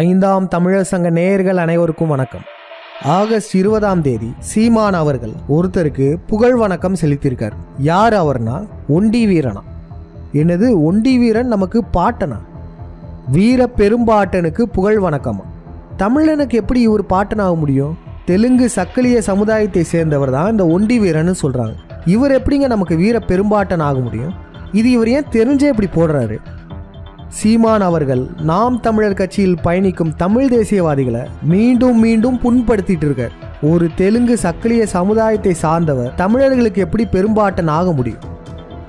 ஐந்தாம் தமிழர் சங்க நேயர்கள் அனைவருக்கும் வணக்கம். ஆகஸ்ட் இருபதாம் தேதி சீமான் அவர்கள் ஒருத்தருக்கு புகழ் வணக்கம் செலுத்தியிருக்கார். யார் அவர்னா ஒண்டி வீரனா. என்னது ஒண்டி வீரன் நமக்கு பாட்டனா? வீர பெரும்பாட்டனுக்கு புகழ் வணக்கமா? தமிழனுக்கு எப்படி இவர் பாட்டனாக முடியும்? தெலுங்கு சக்கிலிய சமுதாயத்தை சேர்ந்தவர் தான் இந்த ஒண்டி வீரன்னு சொல்கிறாங்க இவர் எப்படிங்க நமக்கு வீர பெரும்பாட்டன் ஆக முடியும்? இது இவர் ஏன் தெரிஞ்சே இப்படி போடுறாரு? சீமான் அவர்கள் நாம் தமிழர் கட்சியில் பயணிக்கும் தமிழ் தேசியவாதிகளை மீண்டும் மீண்டும் புண்படுத்திட்டு இருக்கார் ஒரு தெலுங்கு சக்கிலிய சமுதாயத்தை சார்ந்தவர் தமிழர்களுக்கு எப்படி பெரும்பாட்டன் ஆக முடியும்?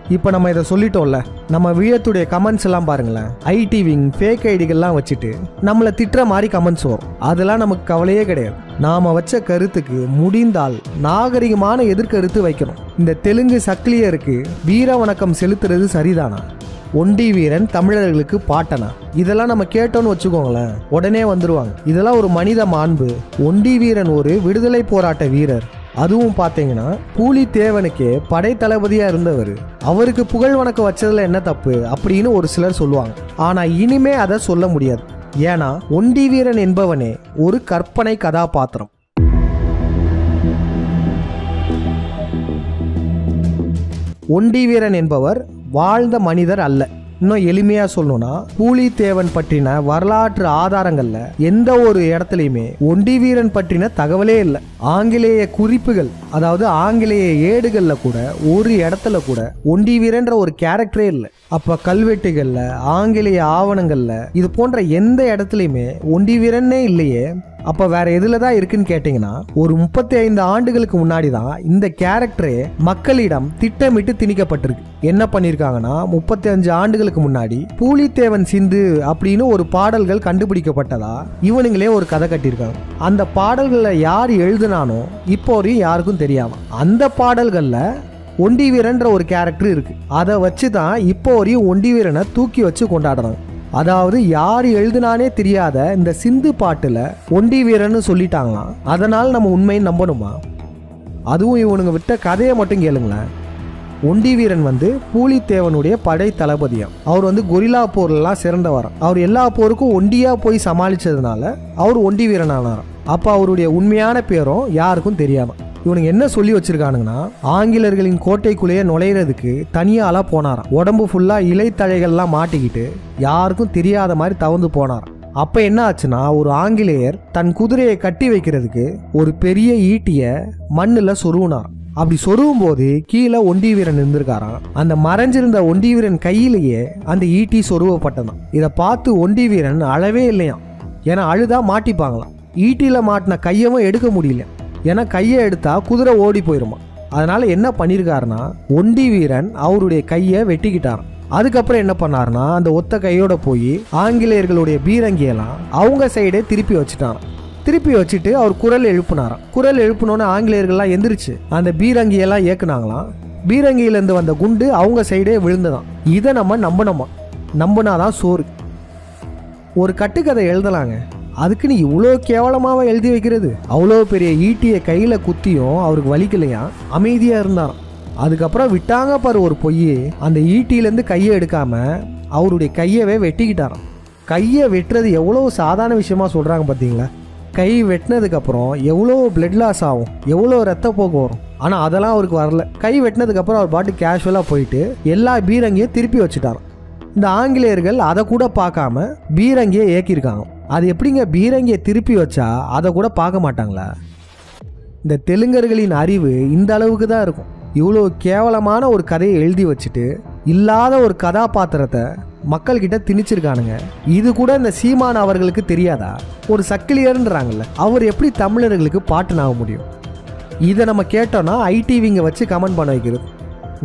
இப்போ நம்ம இதை சொல்லிட்டோம்ல நம்ம வீழத்துடைய கமெண்ட்ஸ் எல்லாம் பாருங்களேன். ஐடி விங் ஃபேக் ஐடிகள்லாம் வச்சுட்டு நம்மளை திட்டுற மாதிரி கமெண்ட்ஸ் வரும். அதெல்லாம் நமக்கு கவலையே கிடையாது. நாம வச்ச கருத்துக்கு முடிந்தால் நாகரிகமான எதிர்கருத்து வைக்கணும். இந்த தெலுங்கு சக்கிலியருக்கு வீர வணக்கம் செலுத்துறது சரிதானா? ஒண்டி வீரன் தமிழர்களுக்கு பாட்டனா? இதெல்லாம் நம்ம கேட்டோம்னு வச்சுக்கோங்களேன். உடனே வந்துருவாங்க. இதெல்லாம் ஒரு மனித மாண்பு. ஒண்டி வீரன் ஒரு விடுதலை போராட்ட வீரர். அதுவும் பார்த்தீங்கன்னா பூலித்தேவனுக்கே படை தளபதியா இருந்தவர். அவருக்கு புகழ் வணக்கம் வச்சதுல என்ன தப்பு? அப்படின்னு ஒரு சிலர் சொல்லுவாங்க. ஆனா இனிமே அதை சொல்ல முடியாது. ஏன்னா ஒண்டி வீரன் என்பவனே ஒரு கற்பனை கதாபாத்திரம். ஒண்டி வீரன் என்பவர் வாழ்ந்த மனிதர் அல்ல. இன்னும் எளிமையாக சொல்லணும்னா பூலித்தேவன் பற்றின வரலாற்று ஆதாரங்களில் எந்த ஒரு இடத்துலையுமே ஒண்டி வீரன் பற்றின தகவலே இல்லை. ஆங்கிலேய குறிப்புகள் அதாவது ஆங்கிலேய ஏடுகளில் கூட ஒரு இடத்துல கூட ஒண்டி வீரன்ற ஒரு கேரக்டரே இல்லை. அப்ப கல்வெட்டுகள்ல ஆங்கிலேய ஆவணங்கள்ல இது போன்ற எந்த இடத்துலையுமே ஒண்டி இல்லையே. அப்ப வேற எதுல தான் இருக்குன்னு கேட்டீங்கன்னா ஒரு முப்பத்தி ஐந்து ஆண்டுகளுக்கு முன்னாடி தான் இந்த கேரக்டரே மக்களிடம் திட்டமிட்டு திணிக்கப்பட்டிருக்கு. என்ன பண்ணிருக்காங்கன்னா முப்பத்தி அஞ்சு ஆண்டுகளுக்கு முன்னாடி பூலித்தேவன் சிந்து அப்படின்னு ஒரு பாடல்கள் கண்டுபிடிக்கப்பட்டதா இவனுங்களே ஒரு கதை கட்டியிருக்காங்க. அந்த பாடல்களை யார் எழுதுனானோ இப்போ வரையும் யாருக்கும் தெரியாம அந்த பாடல்கள்ல ஒண்டி வீரன்ற ஒரு கேரக்டர் இருக்கு. அதை வச்சு தான் இப்போ வரையும் ஒண்டி வீரனை தூக்கி வச்சு கொண்டாடுறாங்க. அதாவது யார் எழுதுனானே தெரியாத இந்த சிந்து பாட்டில் ஒண்டி வீரன்னு சொல்லிட்டாங்களாம். அதனால் நம்ம உண்மையை நம்பணுமா? அதுவும் இவனுங்க விட்ட கதையை மட்டும் கேளுங்களேன். ஒண்டி வீரன் வந்து பூலித்தேவனுடைய படை தளபதியம். அவர் வந்து கொரில்லா போர்லாம் சிறந்தவர் அவர் எல்லா போருக்கும் ஒண்டியா போய் சமாளிச்சதுனால அவர் ஒண்டி வீரன் ஆனாராம் அப்போ அவருடைய உண்மையான பேரும் யாருக்கும் தெரியாமல் இவனுங்க என்ன சொல்லி வச்சிருக்கானுங்கன்னா ஆங்கிலர்களின் கோட்டைக்குள்ளேயே நுழையிறதுக்கு தனியாளா போனாராம். உடம்பு ஃபுல்லா இலைத்தழைகள்லாம் மாட்டிக்கிட்டு யாருக்கும் தெரியாத மாதிரி தவந்து போனாராம். அப்ப என்ன ஆச்சுன்னா ஒரு ஆங்கிலேயர் தன் குதிரையை கட்டி வைக்கிறதுக்கு ஒரு பெரிய ஈட்டிய மண்ணுல சொருவினார் அப்படி சொருவும் போது கீழே ஒண்டி வீரன் இருந்திருக்காராம். அந்த மறைஞ்சிருந்த ஒண்டி வீரன் கையிலேயே அந்த ஈட்டி சொருவப்பட்டதான் இதை பார்த்து ஒண்டி வீரன் அழவே இல்லையாம். ஏன்னா அழுதா மாட்டிப்பாங்களாம். ஈட்டியில மாட்டின கையவும் எடுக்க முடியல. ஏன்னா கையை எடுத்தா குதிரை ஓடி போயிருமா. அதனால என்ன பண்ணியிருக்காருன்னா ஒண்டி வீரன் அவருடைய கையை வெட்டிக்கிட்டாராம். அதுக்கப்புறம் என்ன பண்ணாருன்னா அந்த ஒத்த கையோட போய் ஆங்கிலேயர்களுடைய பீரங்கியெல்லாம் அவங்க சைடே திருப்பி வச்சுட்டாராம். திருப்பி வச்சுட்டு அவர் குரல் எழுப்புனாராம். குரல் எழுப்புனோன்னு ஆங்கிலேயர்கள்லாம் எந்திரிச்சு அந்த பீரங்கியெல்லாம் ஏக்குனாங்களாம் பீரங்கியிலேருந்து வந்த குண்டு அவங்க சைடே விழுந்ததான் இதை நம்ம நம்பணுமா? நம்பினாதான் சோறு. ஒரு கட்டுக்கதை எழுதலாங்க. அதுக்குன்னு இவ்வளோ கேவலமாக எழுதி வைக்கிறது? அவ்வளோ பெரிய ஈட்டியை கையில் குத்தியும் அவருக்கு வலிக்கலையா? அமைதியாக இருந்தாராம். அதுக்கப்புறம் விட்டாங்க பாரு ஒரு பொய் அந்த ஈட்டியிலேருந்து கையை எடுக்காம அவருடைய கையவே வெட்டிக்கிட்டாராம். கையை வெட்டுறது எவ்வளோ சாதாரண விஷயமா சொல்கிறாங்க பார்த்தீங்களா? கை வெட்டினதுக்கப்புறம் எவ்வளோ பிளட் லாஸ் ஆகும் எவ்வளோ ரத்த போக்கு வரும். ஆனால் அதெல்லாம் அவருக்கு வரல. கை வெட்டினதுக்கப்புறம் அவர் பாட்டு கேஷுவலாக போயிட்டு எல்லா பீரங்கியும் திருப்பி வச்சுட்டாராம். இந்த ஆங்கிலேயர்கள் அதை கூட பார்க்காம பீரங்கியை ஏக்கியிருக்காங்க அது எப்படிங்க பீரங்கியை திருப்பி வச்சா அதை கூட பார்க்க மாட்டாங்களா? இந்த தெலுங்கர்களின் அறிவு இந்த அளவுக்கு தான் இருக்கும். இவ்வளோ கேவலமான ஒரு கதையை எழுதி வச்சுட்டு இல்லாத ஒரு கதாபாத்திரத்தை மக்கள்கிட்ட திணிச்சிருக்கானுங்க. இது கூட இந்த சீமான் அவர்களுக்கு தெரியாதா? ஒரு சக்கிலியர்ன்றாங்கல்ல அவர் எப்படி தமிழர்களுக்கு பாட்டுனாக முடியும்? இதை நம்ம கேட்டோம்னா ஐடிவிங்க வச்சு கமெண்ட் பண்ண வைக்கிறது.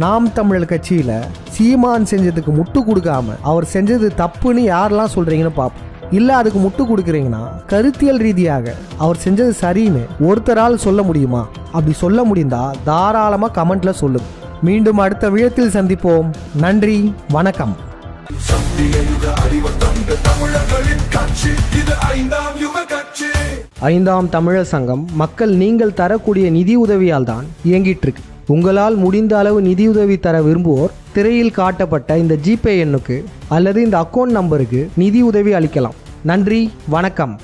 நாம் தமிழர் கட்சியில் சீமான் செஞ்சதுக்கு முட்டு கொடுக்காம அவர் செஞ்சது தப்புன்னு யாரெல்லாம் சொல்கிறீங்கன்னு பார்ப்போம். இல்லை அதுக்கு முட்டு கொடுக்குறீங்கன்னா கருத்தியல் ரீதியாக அவர் செஞ்சது சரின்னு ஒருத்தரால் சொல்ல முடியுமா? அப்படி சொல்ல முடிந்தா தாராளமாக கமெண்ட்ல சொல்லுங்க. மீண்டும் அடுத்த விழத்தில் சந்திப்போம். நன்றி வணக்கம். ஐந்தாம் ஐந்தாம் தமிழர் சங்கம் மக்கள் நீங்கள் தரக்கூடிய நிதி உதவியால் தான் இயங்கிட்டு இருக்கு. உங்களால் முடிந்த அளவு நிதியுதவி தர விரும்புவோர் திரையில் காட்டப்பட்ட இந்த ஜிபே எண்ணுக்கு அல்லது இந்த அக்கௌண்ட் நம்பருக்கு நிதி உதவி அளிக்கலாம். நன்றி வணக்கம்.